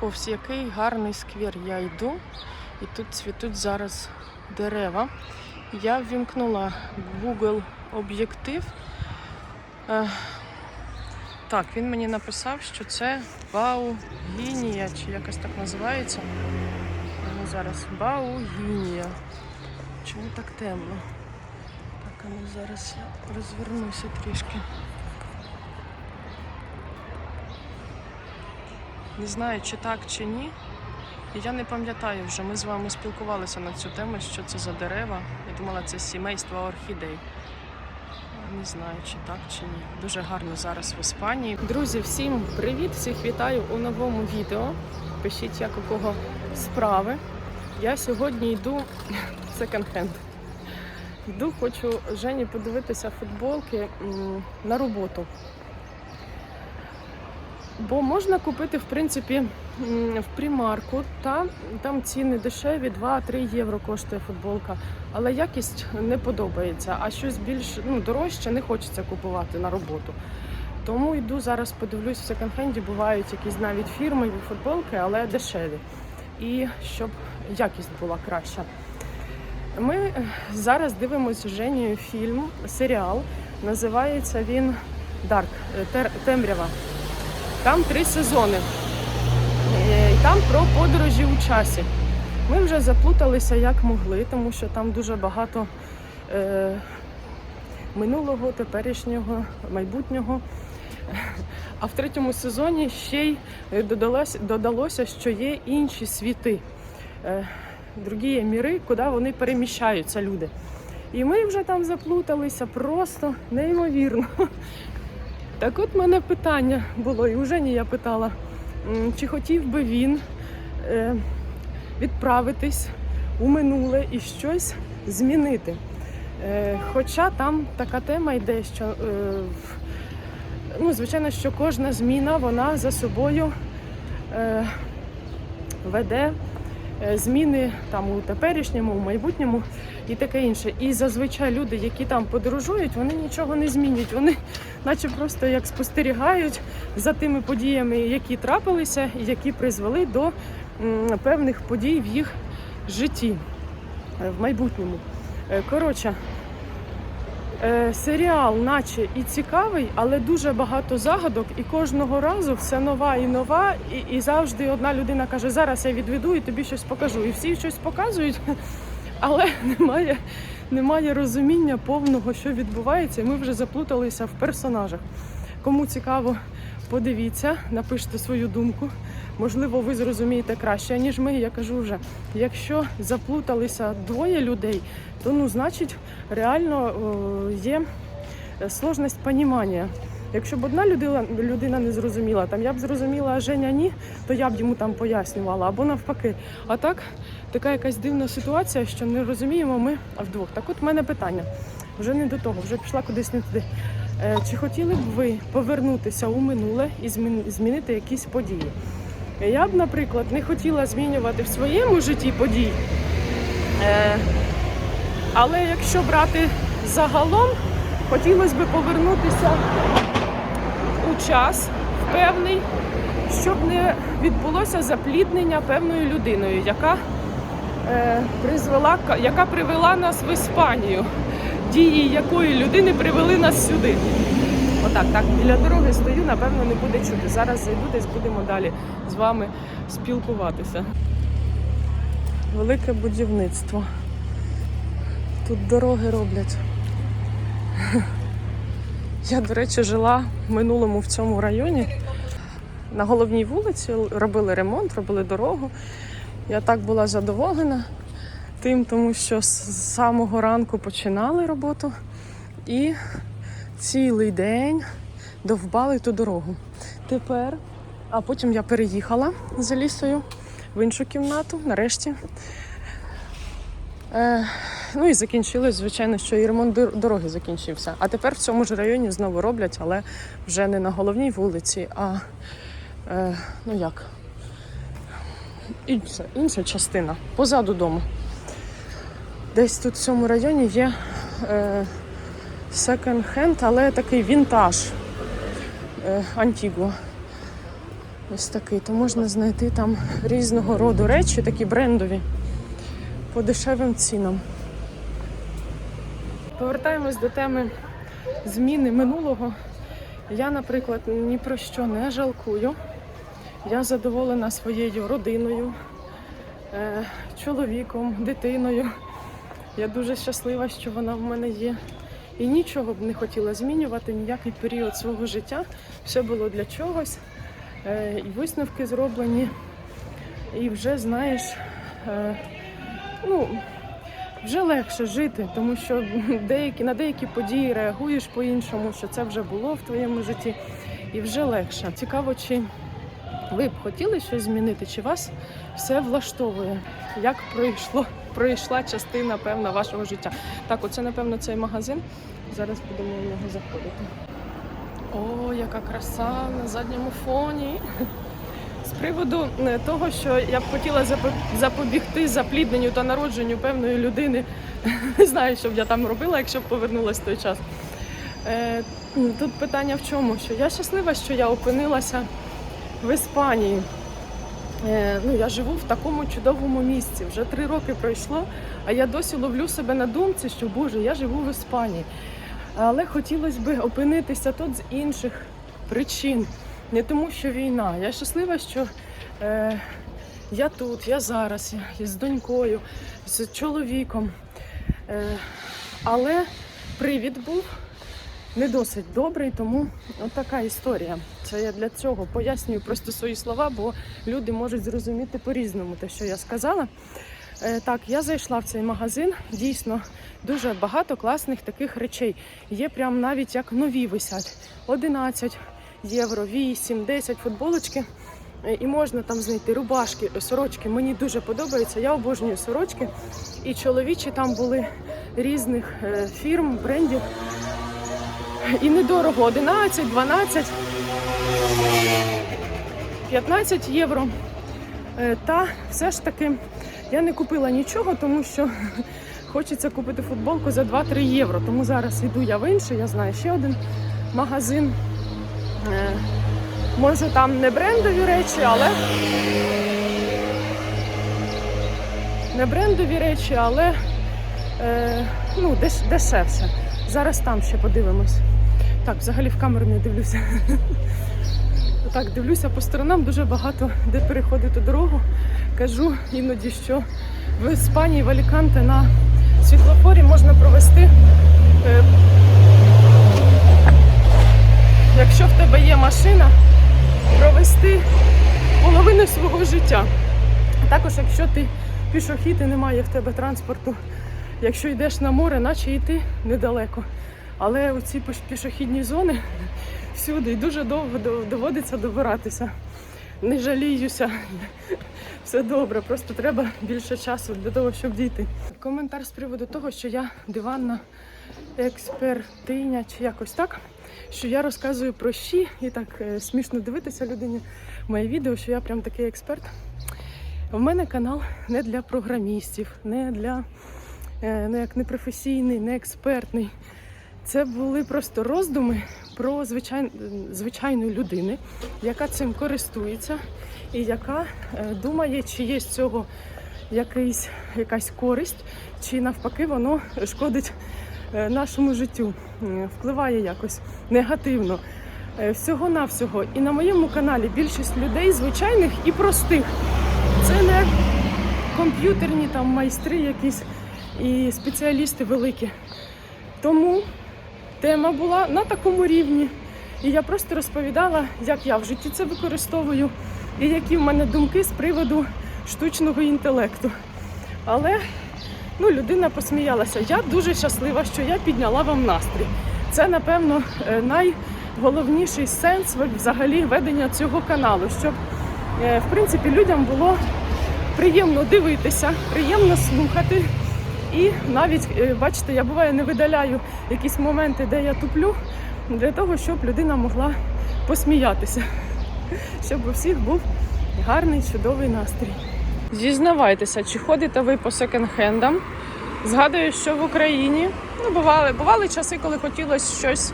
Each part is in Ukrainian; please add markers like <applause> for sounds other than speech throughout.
повз який гарний сквер я йду, і тут цвітуть зараз дерева. Я ввімкнула Google об'єктив. Е, Так, він мені написав, що це Баугінія, чи якось так називається. Ну, зараз Баугінія. Чому так темно? Так, а ну зараз я розвернуся трішки. Не знаю, чи так, чи ні. Я не пам'ятаю вже. Ми з вами спілкувалися на цю тему, що це за дерева. Я думала, це сімейство орхідей. Не знаю, чи так, чи ні. Дуже гарно зараз в Іспанії. Друзі, всім привіт! Всіх вітаю у новому відео. Пишіть, як у кого справи. Я сьогодні йду в <laughs> секонд-хенд. Йду, хочу Жені подивитися футболки на роботу. Бо можна купити, в принципі, в примарку, та там ціни дешеві, 2-3 євро коштує футболка, але якість не подобається, а щось більш ну, дорожче не хочеться купувати на роботу. Тому йду зараз подивлюсь в секонд-хенді, бувають якісь навіть фірмові футболки, але дешеві. І щоб якість була краща. Ми е, зараз дивимося з Женєю фільм, серіал. Називається він Дарк Темрява. Там три сезони. Е, І там про подорожі у часі. Ми вже заплуталися як могли, тому що там дуже багато е, минулого, теперішнього, майбутнього. А в третьому сезоні ще й додалось, додалося, що є інші світи, е, другі міри, куди вони переміщаються, люди. І ми вже там заплуталися просто неймовірно. Так от мене питання було, і у Жені я питала, чи хотів би він е, відправитись у минуле і щось змінити. Е, хоча там така тема йде, що е, ну, звичайно, що кожна зміна вона за собою веде зміни там у теперішньому, у майбутньому і таке інше. І зазвичай люди, які там подорожують, вони нічого не змінюють. Вони наче просто як спостерігають за тими подіями, які трапилися, і які призвели до певних подій в їх житті е, в майбутньому. Е, Коротше, е, серіал, наче і цікавий, але дуже багато загадок, і кожного разу все нова і нова. І, і завжди одна людина каже: зараз я відведу і тобі щось покажу. І всі щось показують, <laughs> але немає, немає розуміння повного, що відбувається. Ми вже заплуталися в персонажах. Кому цікаво, подивіться, напишіть свою думку. Можливо, ви зрозумієте краще, ніж ми. Я кажу вже, якщо заплуталися двоє людей, то ну, значить, реально є сложність понімання. Якщо б одна людина, людина не зрозуміла, там я б зрозуміла, а Женя ні, то я б йому там пояснювала, або навпаки. А так, така якась дивна ситуація, що не розуміємо ми вдвох. Так от в мене питання. Вже не до того, вже пішла кудись не туди. Е, Чи хотіли б ви повернутися у минуле і змінити якісь події? Я б, наприклад, не хотіла змінювати в своєму житті подій. Е, але якщо брати загалом, хотілося б повернутися у час в певний, щоб не відбулося запліднення певною людиною, яка, е, призвела, яка привела нас в Іспанію. Дії якої людини привели нас сюди. Отак, так, біля дороги стою, напевно, не буде чути. Зараз зайду, десь будемо далі з вами спілкуватися. Велике будівництво. Тут дороги роблять. Я, до речі, жила в минулому в цьому районі. На головній вулиці робили ремонт, робили дорогу. Я так була задоволена тим, тому що з самого ранку починали роботу і цілий день довбали ту дорогу. Тепер, а потім я переїхала за лісою в іншу кімнату, нарешті. Е, ну і закінчилось, звичайно, що і ремонт дороги закінчився. А тепер в цьому ж районі знову роблять, але вже не на головній вулиці, а е, ну як, інша, інша частина, позаду дому. Десь тут в цьому районі є е, секонд-хенд, але такий вінтаж е, Антіго. Ось такий. То можна знайти там різного роду речі, такі брендові, по дешевим цінам. Повертаємось до теми зміни минулого. Я, наприклад, ні про що не жалкую. Я задоволена своєю родиною, е, чоловіком, дитиною. Я дуже щаслива, що вона в мене є. І нічого б не хотіла змінювати, ніякий період свого життя. Все було для чогось. Е, І висновки зроблені. І вже знаєш, е, ну, вже легше жити, тому що деякі, на деякі події реагуєш по-іншому, що це вже було в твоєму житті, і вже легше. Цікаво, чи ви б хотіли щось змінити, чи вас все влаштовує? Як пройшло, пройшла частина певна вашого життя? Так, оце, напевно, цей магазин. Зараз будемо в нього заходити. О, яка краса на задньому фоні. З приводу е, того, що я б хотіла запобігти заплідненню та народженню певної людини. <laughs> Не знаю, що б я там робила, якщо б повернулася в той час. Е, Тут питання в чому? Що я щаслива, що я опинилася в Іспанії. Е, Ну, я живу в такому чудовому місці. Вже три роки пройшло, а я досі ловлю себе на думці, що Боже, я живу в Іспанії. Але хотілося б опинитися тут з інших причин. Не тому, що війна. Я щаслива, що е, я тут, я зараз, я з донькою, з чоловіком. Е, але привід був не досить добрий, тому от така історія. Це я для цього пояснюю просто свої слова, бо люди можуть зрозуміти по-різному те, що я сказала. Е, Так, я зайшла в цей магазин. Дійсно, дуже багато класних таких речей. Є прям навіть як нові висять. 11 євро, 8, 10 футболочки. Е, І можна там знайти рубашки, сорочки. Мені дуже подобається. Я обожнюю сорочки. І чоловічі там були різних е, фірм, брендів. І недорого 11, 12, 15 євро. Е, Та все ж таки я не купила нічого, тому що <laughs> хочеться купити футболку за 2-3 євро. Тому зараз йду я в інший, я знаю ще один магазин. Е, Може там не брендові речі, але не брендові речі, але е, ну, деш, дешевше. Зараз там ще подивимось. Так, взагалі в камеру не дивлюся. <laughs> Так, дивлюся по сторонам, дуже багато де переходити дорогу. Кажу іноді, що в Іспанії, в Аліканте на світлофорі можна провести, е, якщо в тебе є машина, провести половину свого життя. Також, якщо ти пішохід і немає в тебе транспорту, якщо йдеш на море, наче йти недалеко. Але оці піш- пішохідні зони всюди і дуже довго доводиться добиратися. Не жаліюся, все добре, просто треба більше часу для того, щоб дійти. Коментар з приводу того, що я диванна експертиня чи якось так, що я розказую про щі і так е, смішно дивитися людині моє відео, що я прям такий експерт. У мене канал не для програмістів, не для е, ну, як не професійний, не експертний. Це були просто роздуми про звичай... звичайну людину, яка цим користується і яка е, думає, чи є з цього якийсь, якась користь, чи навпаки воно шкодить е, нашому життю, е, впливає якось негативно. Всього-навсього. І на моєму каналі більшість людей звичайних і простих. Це не комп'ютерні там майстри якісь і спеціалісти великі. Тому тема була на такому рівні. І я просто розповідала, як я в житті це використовую, і які в мене думки з приводу штучного інтелекту. Але ну, людина посміялася. Я дуже щаслива, що я підняла вам настрій. Це, напевно, е, найголовніший сенс взагалі ведення цього каналу, щоб е, в принципі людям було приємно дивитися, приємно слухати. І навіть, е, бачите, я буває не видаляю якісь моменти, де я туплю, для того, щоб людина могла посміятися, <laughs> щоб у всіх був гарний, чудовий настрій. Зізнавайтеся, чи ходите ви по секонд-хендам? Згадую, що в Україні ну, бували, бували часи, коли хотілося щось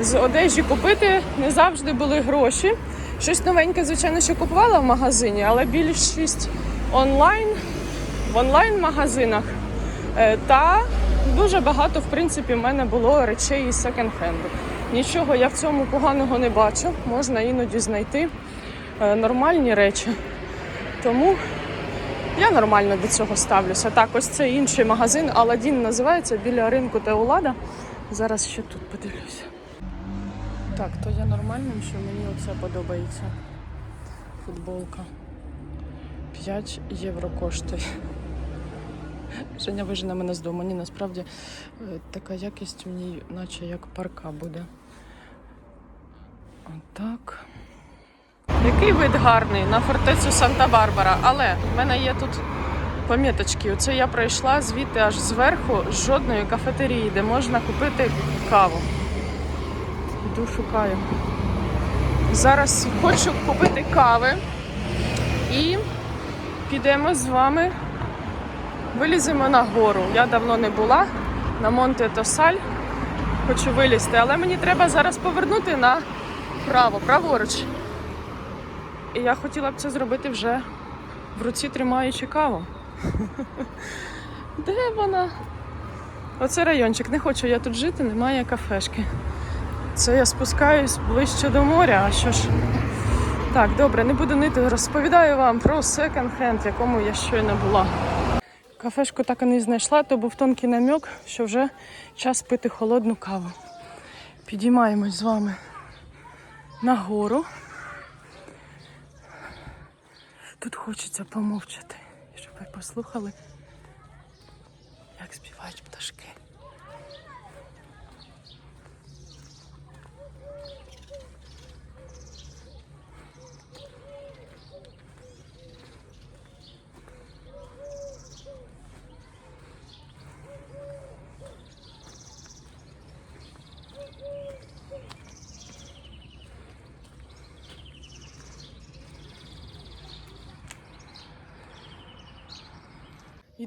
з одежі купити, не завжди були гроші. Щось новеньке, звичайно, що купувала в магазині, але більшість онлайн, в онлайн-магазинах. Е, Та дуже багато, в принципі, в мене було речей із секонд-хенду. Нічого я в цьому поганого не бачу. Можна іноді знайти е, нормальні речі. Тому я нормально до цього ставлюся. Так, ось це інший магазин. Аладдін називається біля ринку Теулада. Зараз ще тут подивлюся. Так, то я нормальним, що мені оце подобається. Футболка. 5 євро коштує. Женя вижене мене з дому. Ні, насправді е, така якість в ній, наче як парка буде. Отак. Який вид гарний на фортецю Санта-Барбара, але в мене є тут поміточки. Оце я пройшла звідти аж зверху з жодної кафетерії, де можна купити каву. Йду шукаю. Зараз хочу купити кави і підемо з вами. Виліземо на гору. Я давно не була на Монте Тосаль. Хочу вилізти, але мені треба зараз повернути на право, праворуч. І я хотіла б це зробити вже в руці тримаючи каву. <laughs> Де вона? Оце райончик. Не хочу я тут жити, немає кафешки. Це я спускаюсь ближче до моря, а що ж. Так, добре, не буду нити. Розповідаю вам про секонд-хенд, в якому я щойно була. Кафешку так і не знайшла, то був тонкий намек, що вже час пити холодну каву. Підіймаємось з вами нагору. Тут хочеться помовчати, щоб ви послухали, як співають пташки.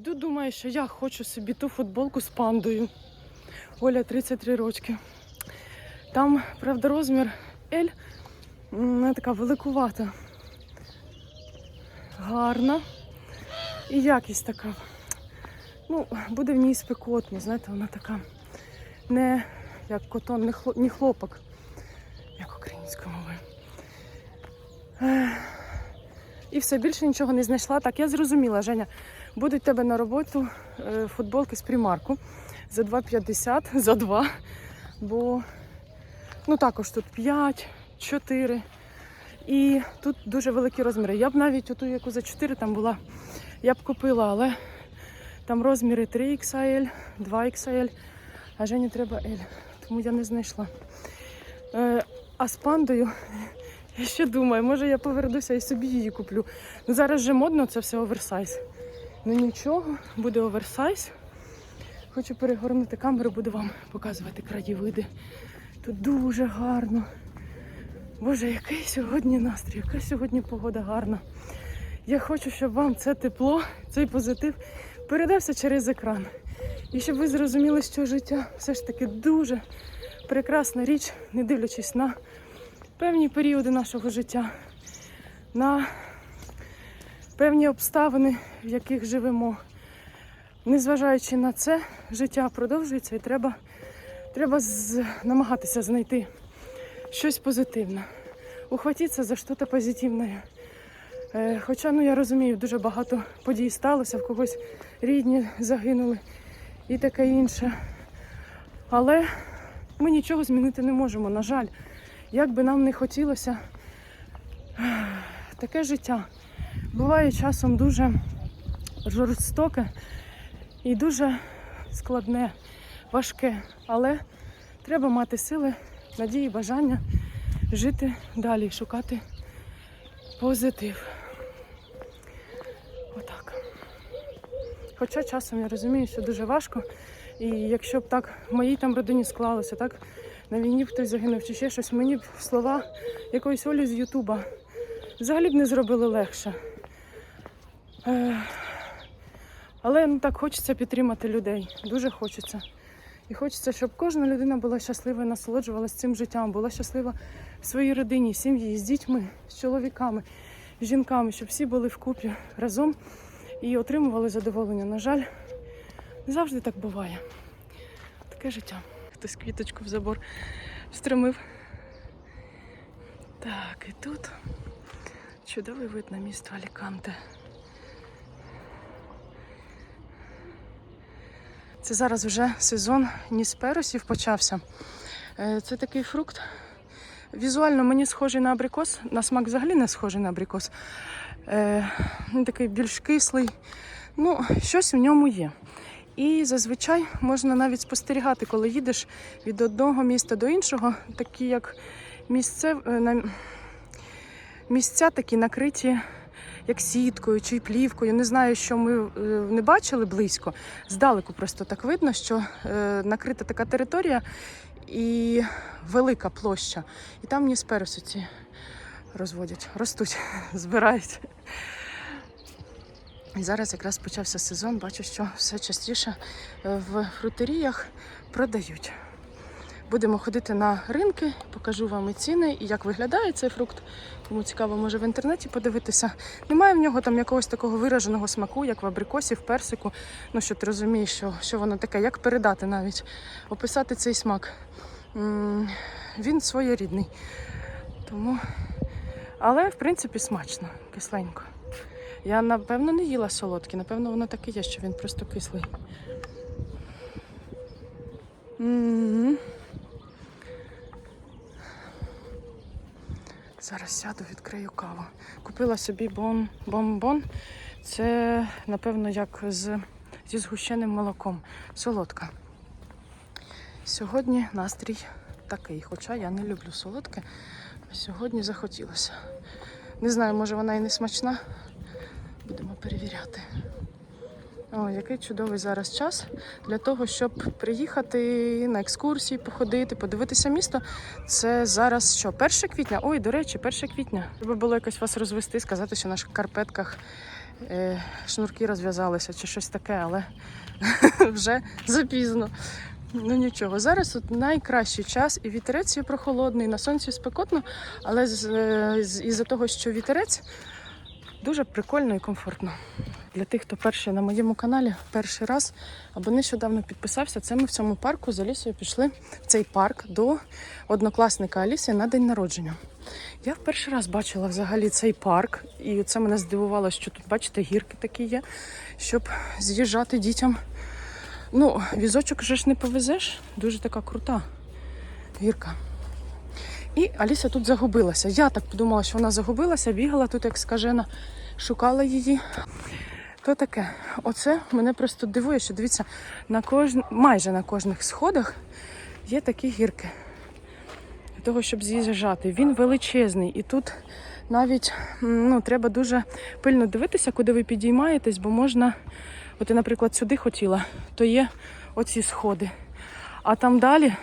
Йду, думаю, що я хочу собі ту футболку з пандою. Оля 33 рочки. Там, правда, розмір L вона така великувата. Гарна. І якість така. Ну, буде в ній спекотно, знаєте, вона така не як котон, не, хло, не хлопок, як українською мовою. І все, більше нічого не знайшла. Так, я зрозуміла, Женя. Будуть тебе на роботу е, футболки з примарку за 2,50, <laughs> за 2. Бо ну також тут 5, 4. І тут дуже великі розміри. Я б навіть оту, яку за 4 там була, я б купила, але там розміри 3XL, 2XL, а Жені треба L. Тому я не знайшла. Е, а з пандою <laughs> я ще думаю, може я повернуся і собі її куплю. Ну зараз же модно це все оверсайз. Ну нічого, буде оверсайз. Хочу перегорнути камеру, буду вам показувати краєвиди. Тут дуже гарно. Боже, який сьогодні настрій, яка сьогодні погода гарна. Я хочу, щоб вам це тепло, цей позитив передався через екран. І щоб ви зрозуміли, що життя все ж таки дуже прекрасна річ, не дивлячись на певні періоди нашого життя, на певні обставини, в яких живемо. Незважаючи на це, життя продовжується і треба, треба з, намагатися знайти щось позитивне. Ухватитися за щось позитивне. Е, Хоча ну, я розумію, дуже багато подій сталося, в когось рідні загинули і таке інше. Але ми нічого змінити не можемо, на жаль. Як би нам не хотілося, таке життя буває часом дуже жорстоке і дуже складне, важке. Але треба мати сили, надії, бажання жити далі, шукати позитив. Отак. Хоча часом я розумію, що дуже важко. І якщо б так в моїй там родині склалося, так на війні б хтось загинув чи ще щось, мені б слова якоїсь Олі з Ютуба взагалі б не зробили легше. Але ну так хочеться підтримати людей. Дуже хочеться. І хочеться, щоб кожна людина була щаслива і насолоджувалася цим життям, була щаслива в своїй родині, сім'ї, з дітьми, з чоловіками, з жінками, щоб всі були вкупі разом і отримували задоволення. На жаль, не завжди так буває. Таке життя. Хтось квіточку в забор встромив. Так, і тут чудовий вид на місто Аліканте. Це зараз вже сезон нісперосів почався. Е, Це такий фрукт. Візуально мені схожий на абрикос, на смак взагалі не схожий на абрикос. Е, Він такий більш кислий. Ну, щось в ньому є. І зазвичай можна навіть спостерігати, коли їдеш від одного міста до іншого, такі як місце, е, місця такі накриті як сіткою чи плівкою. Не знаю, що ми е, не бачили близько. Здалеку просто так видно, що е, накрита така територія і велика площа. І там нісперуси ці розводять, ростуть, <laughs> збирають. І зараз якраз почався сезон, бачу, що все частіше е, в фрутеріях продають. Будемо ходити на ринки, покажу вам і ціни, і як виглядає цей фрукт. Кому цікаво, може в інтернеті подивитися. Немає в нього там якогось такого вираженого смаку, як в абрикосі, в персику. Ну, що ти розумієш, що, що воно таке, як передати навіть, описати цей смак. М, Він своєрідний. Тому... Але, в принципі, смачно, кисленько. Я, напевно, не їла солодкі, напевно, воно таке є, що він просто кислий. М. Зараз сяду, відкрию каву. Купила собі бомбон. Це, напевно, як з, зі згущеним молоком. Солодка. Сьогодні настрій такий, хоча я не люблю солодке. Сьогодні захотілося. Не знаю, може вона і не смачна. Будемо перевіряти. О, який чудовий зараз час для того, щоб приїхати на екскурсії, походити, подивитися місто. Це зараз що? 1 квітня? Ой, до речі, 1 квітня. Треба було якось вас розвести, сказати, що на шкарпетках е, шнурки розв'язалися чи щось таке, але <laughs> вже запізно. Ну нічого, зараз от найкращий час, і вітерець є прохолодний, на сонці спекотно, але з, е, з, із-за того, що вітерець дуже прикольно і комфортно. Для тих, хто перший на моєму каналі, перший раз або нещодавно підписався, це ми в цьому парку з Алісою пішли в цей парк до однокласника Аліси на день народження. Я в перший раз бачила взагалі цей парк, і це мене здивувало, що тут, бачите, гірки такі є, щоб з'їжджати дітям. Ну, візочок вже ж не повезеш, дуже така крута гірка. І Аліса тут загубилася. Я так подумала, що вона загубилася, бігала тут, як скажена, шукала її. То таке, оце мене просто дивує, що дивіться, на кож... майже на кожних сходах є такі гірки. Для того, щоб з'їжджати. Він величезний. І тут навіть ну, треба дуже пильно дивитися, куди ви підіймаєтесь, бо можна, от я, наприклад, сюди хотіла, то є оці сходи. А там далі,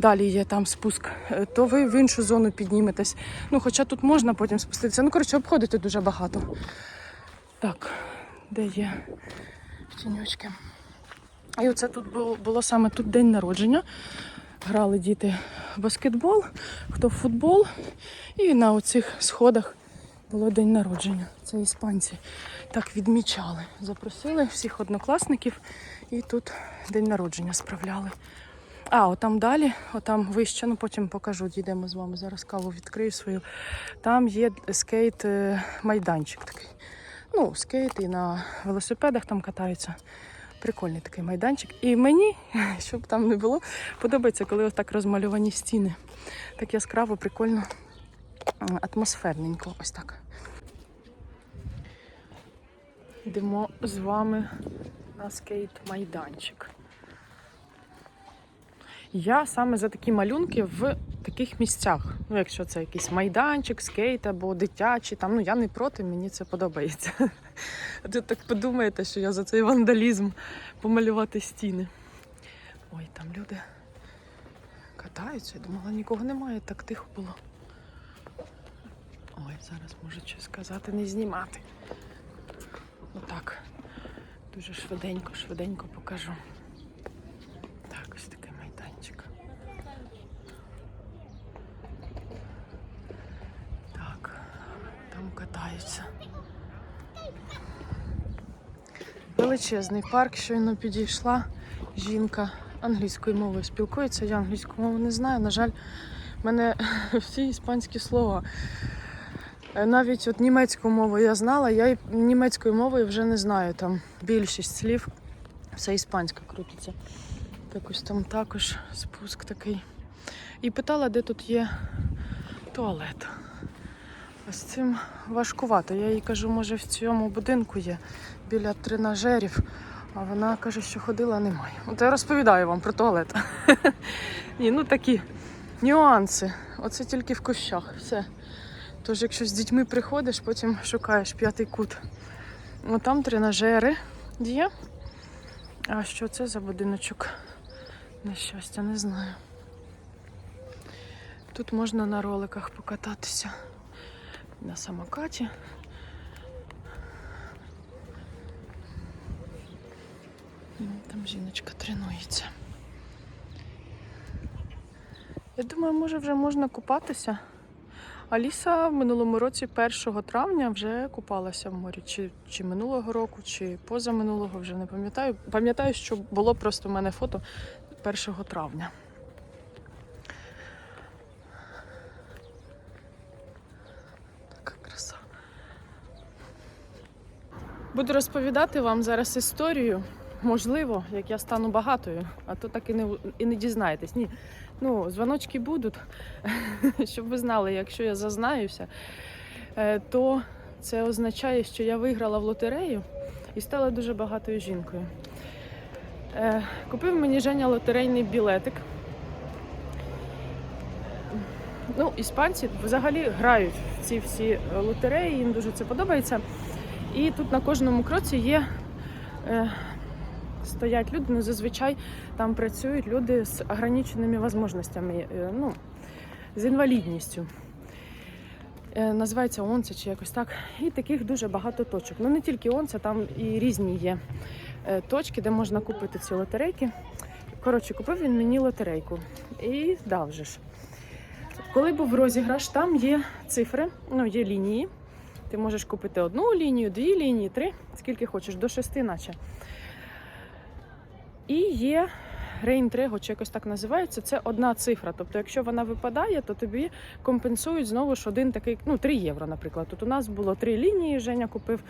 далі є там спуск, е, то ви в іншу зону підніметесь. Ну, хоча тут можна потім спуститися. Ну, коротше, обходити дуже багато. Так, де є тіньочки? І оце тут було, було саме тут день народження. Грали діти в баскетбол, хто в футбол. І на оцих сходах було день народження. Це іспанці так відмічали. Запросили всіх однокласників і тут день народження справляли. А, отам далі, отам вище, ну потім покажу, дійдемо з вами. Зараз каву відкрию свою. Там є скейт-майданчик такий. Ну, скейт і на велосипедах там катаються. Прикольний такий майданчик. І мені, <laughs> щоб там не було, подобається, коли ось так розмальовані стіни. Так яскраво, прикольно, атмосферненько. Ось так. Йдемо з вами на скейт-майданчик. Я саме за такі малюнки в таких місцях. Ну, якщо це якийсь майданчик, скейт або дитячий, там ну я не проти, мені це подобається. <laughs> Ти так подумаєте, що я за цей вандалізм помалювати стіни. Ой, там люди катаються. Я думала, нікого немає, так тихо було. Ой, зараз можу щось сказати, не знімати. Отак. Дуже швиденько, швиденько покажу. Так, Дивіться. Величезний парк, щойно підійшла жінка англійською мовою спілкується. Я англійську мову не знаю. На жаль, в мене <laughs> всі іспанські слова. Е, Навіть от німецьку мову я знала, я німецькою мовою вже не знаю. Там більшість слів, все іспанська крутиться. Якось там також спуск такий. І питала, де тут є туалет. З цим важкувато. Я їй кажу, може в цьому будинку є біля тренажерів. А вона каже, що ходила немає. От я розповідаю вам про туалет. <laughs> Ні, ну такі нюанси. Оце тільки в кущах. Все. Тож, якщо з дітьми приходиш, потім шукаєш п'ятий кут. Ну там тренажери є. А що це за будиночок? На щастя, не знаю. Тут можна на роликах покататися. На самокаті. Ну, Там жіночка тренується. Я думаю, може вже можна купатися. Аліса в минулому році 1 травня вже купалася в морі. Чи, чи минулого року, чи позаминулого, вже не пам'ятаю. Пам'ятаю, що було просто в мене фото 1 травня. Буду розповідати вам зараз історію. Можливо, як я стану багатою, а то так і не, і не дізнаєтесь. Ні. Ну, дзвоночки будуть, <laughs> щоб ви знали, якщо я зазнаюся, е, то це означає, що я виграла в лотерею і стала дуже багатою жінкою. Е, Купив мені Женя лотерейний білетик. Ну, іспанці взагалі грають в ці всі лотереї, їм дуже це подобається. І тут на кожному кроці є. Е, стоять люди, ну зазвичай там працюють люди з ограниченими можливостями, е, ну, з інвалідністю. Е, Називається онця чи якось так. І таких дуже багато точок. Ну не тільки онця, там і різні є е, точки, де можна купити ці лотерейки. Коротше, купив він мені лотерейку і дав же ж. Коли був розіграш, там є цифри, ну є лінії. Ти можеш купити одну лінію, дві лінії, три, скільки хочеш, до шести, наче. І є реінтриго, чи якось так називається. Це одна цифра. Тобто, якщо вона випадає, то тобі компенсують знову ж один такий, ну 3 євро, наприклад. Тут у нас було три лінії, Женя купив.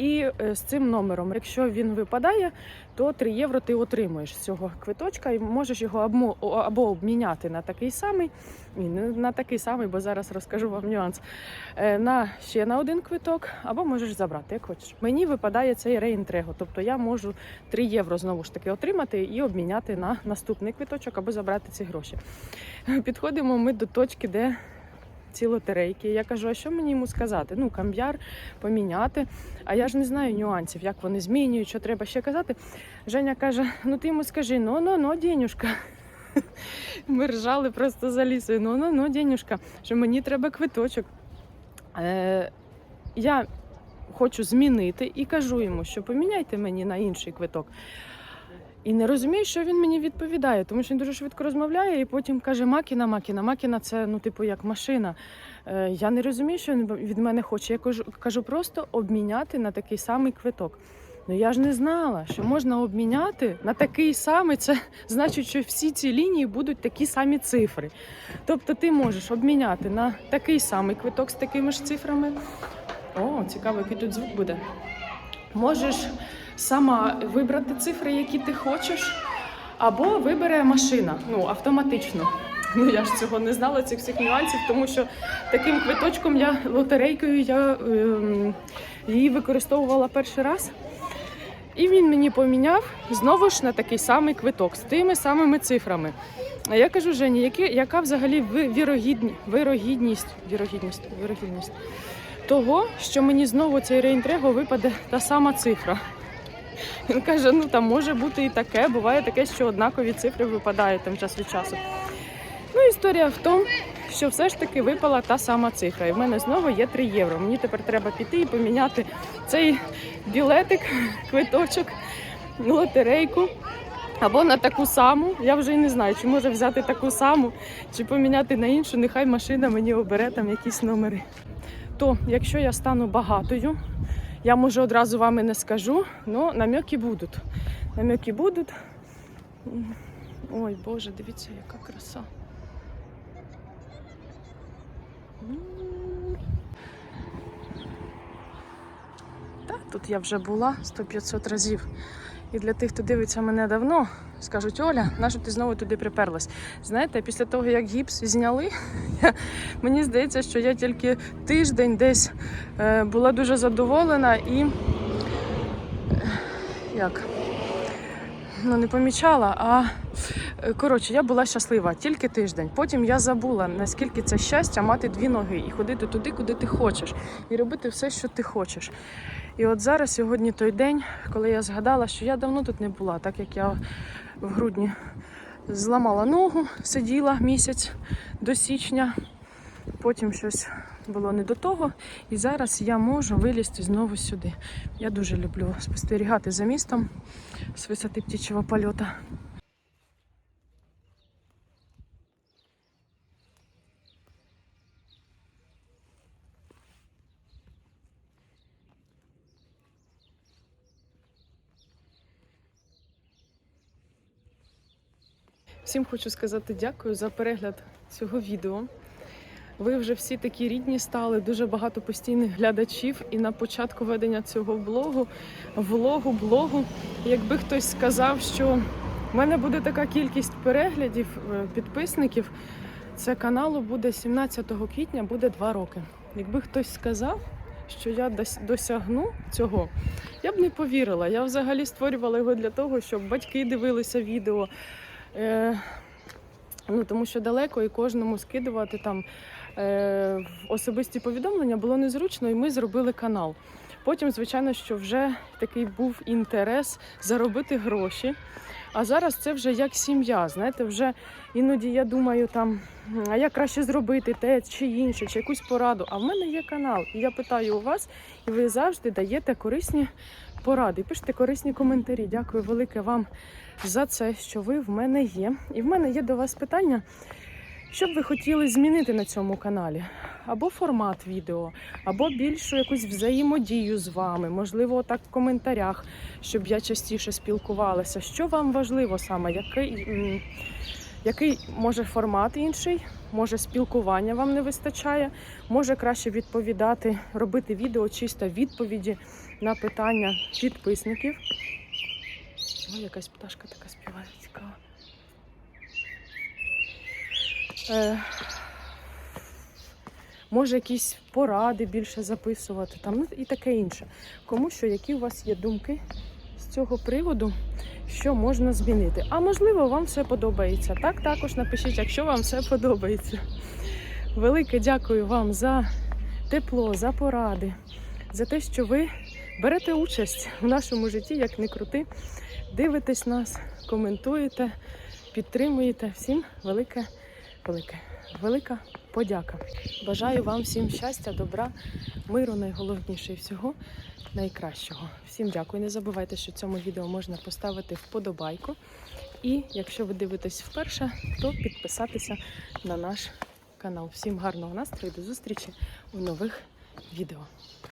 І е, з цим номером, якщо він випадає, то 3 євро ти отримуєш з цього квиточка і можеш його або, обміняти на такий самий, не на такий самий, бо зараз розкажу вам нюанс. е, На ще на один квиток, або можеш забрати, як хочеш. Мені випадає цей реінтрего, тобто я можу 3 євро знову ж таки отримати і обміняти на наступний квиточок або забрати ці гроші. Підходимо ми до точки, де ці лотерейки. Я кажу, а що мені йому сказати? Ну, камб'яр поміняти. А я ж не знаю нюансів, як вони змінюють, що треба ще казати. Женя каже: ну ти йому скажи, ну ну ну, денюшка. <laughs> Ми ржали просто за лісою. Ну ну ну, денюшка, що мені треба квиточок. Е, я хочу змінити і кажу йому, що поміняйте мені на інший квиток. І не розумію, що він мені відповідає, тому що він дуже швидко розмовляє і потім каже: Макіна, Макіна, Макіна це ну, типу, як машина. Е, я не розумію, що він від мене хоче. Я кажу, кажу просто обміняти на такий самий квиток. Ну я ж не знала, що можна обміняти на такий самий. Це <laughs> значить, що всі ці лінії будуть такі самі цифри. Тобто ти можеш обміняти на такий самий квиток з такими ж цифрами. О, цікаво, який тут звук буде. Можеш сама вибрати цифри, які ти хочеш, або вибере машина, ну, автоматично. <laughs> Ну, я ж цього не знала, цих всіх нюансів, тому що таким квиточком я лотерейкою я ем, її використовувала перший раз. І він мені поміняв знову ж на такий самий квиток з тими самими цифрами. А я кажу, Жені, які, яка взагалі вірогідні, вирогідність, вірогідність, вірогідність того, що мені знову цей реінтрего випаде та сама цифра. Він каже: ну там може бути і таке, буває таке, що однакові цифри випадають там час від часу. Ну, історія в тому, що все ж таки випала та сама цифра. І в мене знову є 3 євро. Мені тепер треба піти і поміняти цей білетик, квиточок, лотерейку. Або на таку саму. Я вже й не знаю, чи може взяти таку саму, чи поміняти на іншу, нехай машина мені обере там якісь номери. То, якщо я стану багатою, я може одразу вам і не скажу, але намеки будуть. Намеки будуть. Ой, Боже, дивіться, яка краса. Тут я вже була 100-500 разів. І для тих, хто дивиться мене давно, скажуть, Оля, нащо ти знову туди приперлась? Знаєте, після того, як гіпс зняли, я, <laughs> мені здається, що я тільки тиждень десь е, була дуже задоволена і е, як? Ну, не помічала, а е, коротше, я була щаслива тільки тиждень. Потім я забула, наскільки це щастя мати дві ноги і ходити туди, куди ти хочеш, і робити все, що ти хочеш. І от зараз сьогодні той день, коли я згадала, що я давно тут не була, так як я в грудні зламала ногу, сиділа місяць до січня, потім щось було не до того. І зараз я можу вилізти знову сюди. Я дуже люблю спостерігати за містом з висоти птічого польота. Всім хочу сказати дякую за перегляд цього відео. Ви вже всі такі рідні стали, дуже багато постійних глядачів. І на початку ведення цього блогу, влогу, блогу, якби хтось сказав, що в мене буде така кількість переглядів, е, підписників, це каналу буде 17 квітня, буде 2 роки. Якби хтось сказав, що я досягну цього, я б не повірила. Я взагалі створювала його для того, щоб батьки дивилися відео. Е, ну, тому що далеко і кожному скидувати там е, особисті повідомлення було незручно, і ми зробили канал. Потім, звичайно, що вже такий був інтерес заробити гроші. А зараз це вже як сім'я. Знаєте, вже іноді я думаю, там, а як краще зробити те чи інше, чи якусь пораду. А в мене є канал. І я питаю у вас, і ви завжди даєте корисні поради. Пишете корисні коментарі. Дякую велике вам за це, що ви в мене є. І в мене є до вас питання, що б ви хотіли змінити на цьому каналі? Або формат відео, або більшу якусь взаємодію з вами, можливо, так в коментарях, щоб я частіше спілкувалася. Що вам важливо саме? Який, який може формат інший? Може спілкування вам не вистачає, може краще відповідати, робити відео чисто відповіді на питання підписників. Ой, якась пташка така співає цікава. Е, може, якісь поради більше записувати, там, ну і таке інше. Кому що, які у вас є думки з цього приводу, що можна змінити? А можливо, вам все подобається. Так, також напишіть, якщо вам все подобається. Велике дякую вам за тепло, за поради, за те, що ви берете участь в нашому житті, як не крути дивитесь нас, коментуєте, підтримуєте. Всім велике, велике, велика подяка. Бажаю вам всім щастя, добра, миру, найголовніше і всього найкращого. Всім дякую. Не забувайте, що цьому відео можна поставити вподобайку. І якщо ви дивитесь вперше, то підписатися на наш канал. Всім гарного настрою, до зустрічі у нових відео.